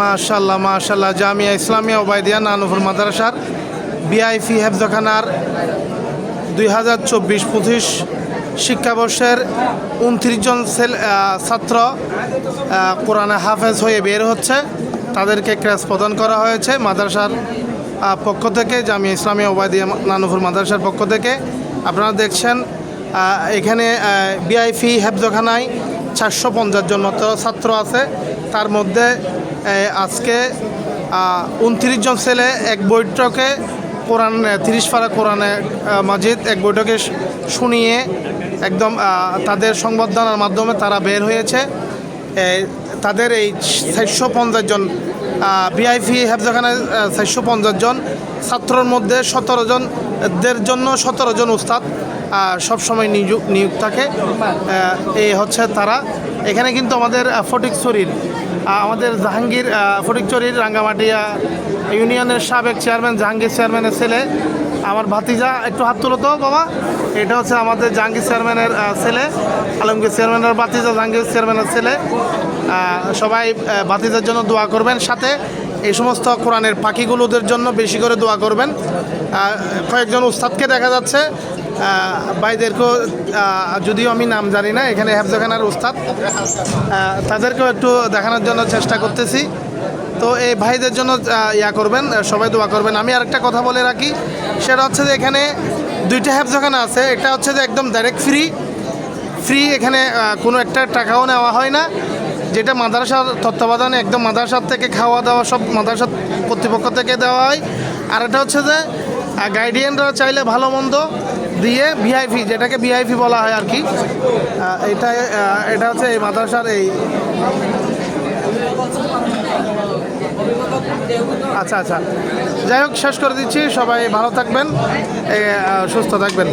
মাশাল্লাহ মাশাল্লাহ জামিয়া ইসলামিয়া ওবায়দিয়া নানুফুর মাদ্রাসার বিআইপি হেফজখানার দুই হাজার চব্বিশ পঁচিশ শিক্ষাবর্ষের উনত্রিশ জন ছাত্র কোরআনে হাফেজ হয়ে বের হচ্ছে। তাদেরকে ক্রেস প্রদান করা হয়েছে মাদ্রাসার পক্ষ থেকে, জামিয়া ইসলামিয়া ওবায়দিয়া নানুফুর মাদ্রাসার পক্ষ থেকে। আপনারা দেখছেন এখানে বিআইপি হেফজখানায় চারশো পঞ্চাশ জন মাত্র ছাত্র আছে। তার মধ্যে আজকে উনত্রিশ জন ছেলে, এক বৈঠকে কোরআন তিরিশ পারা কোরআনে মাজিদ এক বৈঠকে শুনিয়ে একদম তাদের সংবর্ধনার মাধ্যমে তারা বের হয়েছে। তাদের এই চারশো পঞ্চাশ জন ভিআইপি হেফজাখানায় চারশো পঞ্চাশ জন ছাত্রর মধ্যে সতেরো জনদের জন্য সতেরো জন উস্তাদ সবসময় নিযুক নিয়োগ থাকে। এই হচ্ছে তারা। এখানে কিন্তু আমাদের আহ, ফটিকছড়ির আমাদের জাহাঙ্গীর আহ, ফটিকছড়ির রাঙ্গামাটিয়া ইউনিয়নের সাবেক চেয়ারম্যান জাহাঙ্গীর চেয়ারম্যানের ছেলে আমার ভাতিজা একটু হাত তুলো তো, বাবা। এটা হচ্ছে আমাদের জাহাঙ্গীর চেয়ারম্যানের ছেলে, আলমগীর চেয়ারম্যানের ভাতিজা, জাহাঙ্গীর চেয়ারম্যানের ছেলে। সবাই ভাতিজার জন্য দোয়া করবেন। সাথে এই সমস্ত কোরআনের পাখিগুলোদের জন্য বেশি করে দোয়া করবেন। কয়েকজন উস্তাদকে দেখা যাচ্ছে। ভাইদেরকেও যদিও আমি নাম জানি না, এখানে হেফজাখানার উস্তাদ। তাদেরকেও একটু দেখানোর জন্য চেষ্টা করতেছি। তো এই ভাইদের জন্য ইয়া করবেন সবাই দোয়া করবেন। আমি আরেকটা কথা বলে রাখি, সেটা হচ্ছে যে এখানে দুইটা হেফজাখানা আছে, এটা হচ্ছে যে একদম ডাইরেক্ট ফ্রি ফ্রি এখানে কোনো একটা টাকাও নেওয়া হয় না, যেটা মাদ্রাসার তত্ত্বাবধানে একদম মাদ্রাসার থেকে খাওয়া দাওয়া সব মাদ্রাসা কর্তৃপক্ষ থেকে দেওয়া হয়। আর এটা হচ্ছে যে গাইডিয়ানরা চাইলে ভালো মন্দ দিয়ে ভিআইপি যেটাকে ভিআইপি বলা হয় আর কি এটা এটা হচ্ছে এই মাদ্রাসার এই আচ্ছা আচ্ছা। যাই হোক শেষ করে দিচ্ছি। সবাই ভালো থাকবেন। সুস্থ থাকবেন।